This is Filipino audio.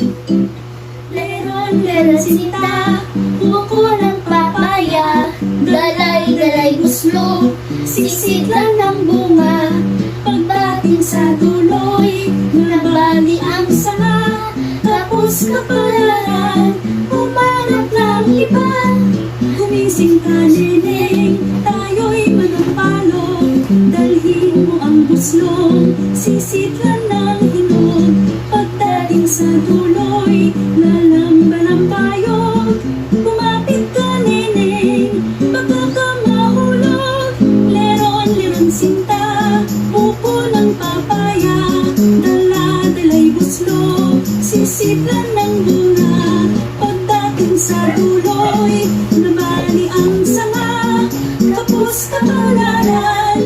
Leron, leron sinta, buko ng papaya, galay, galay guslo, sisid lang ng bunga, pagdating sa duloy, nabali ang sanga, tapos kapalaran, umanap ng iba, gumising ka neneng, tayo'y manampalo, dalhin mo ang buslong, sisidlan ng hinog, pagdating sa duloy, lalamba ng payong, kumapit ka neneng, baka ka mahulog, leron, leron sinta, buko ng papaya, dala, dalay buslo, sisidlan ng bunga, pagdating sa duloy, nabali ang sanga, tapos kapalaran,